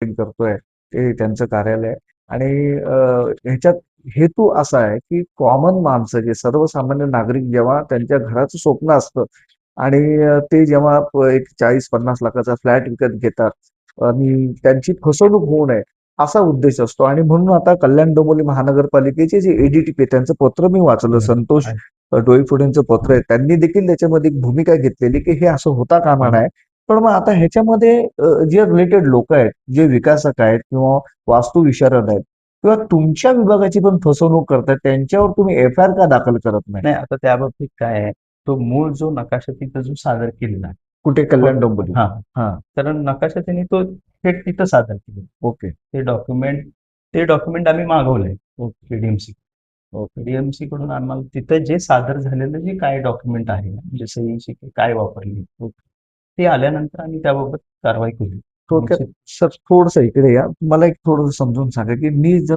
करतोय ते त्यांचं कार्यालय. आणि ह्याच्यात हेतू असा आहे की कॉमन माणसं जे सर्वसामान्य नागरिक जेव्हा त्यांच्या घराचं स्वप्न असतं आणि ते जेव्हा एक चाळीस पन्नास लाखाचा फ्लॅट विकत घेतात आणि त्यांची फसवणूक होऊ नये असा उद्देश असतो. आणि म्हणून आता कल्याण डोंबिवली महानगरपालिकेचे जे एडीटीपी त्यांचं पत्र मी वाचलं संतोष डोईफोडेंचं पत्र आहे. त्यांनी देखील त्याच्यामध्ये एक भूमिका घेतलेली की हे असं होता कामा नये. पण मग आता ह्याच्यामध्ये जे रिलेटेड लोक आहेत जे विकासक आहेत किंवा वास्तू विशारद आहेत किंवा तुमच्या विभागाची पण फसवणूक करतात त्यांच्यावर तुम्ही एफ आय आर का दाखल करत नाही? नाही आता त्या बाबतीत काय आहे तो मूळ जो नकाशा तिथं जो सादर केलेला आहे. कुठे कल्याण डोंबिवली? हा हा. कारण नकाशा त्यांनी तो थेट तिथं सादर केले ओके. ते डॉक्युमेंट ते डॉक्युमेंट आम्ही मागवलंय. DMC okay. डीएमसी कडून आम्हाला तिथं जे सादर झालेलं जे काय डॉक्युमेंट आहे म्हणजे सही शिक्के काय वापरली. ते आल्यानंतर आम्ही त्याबाबत कारवाई केली. थोडक्यात सर थोडस इकडे या. मला एक थोडं समजून सांगा की मी जर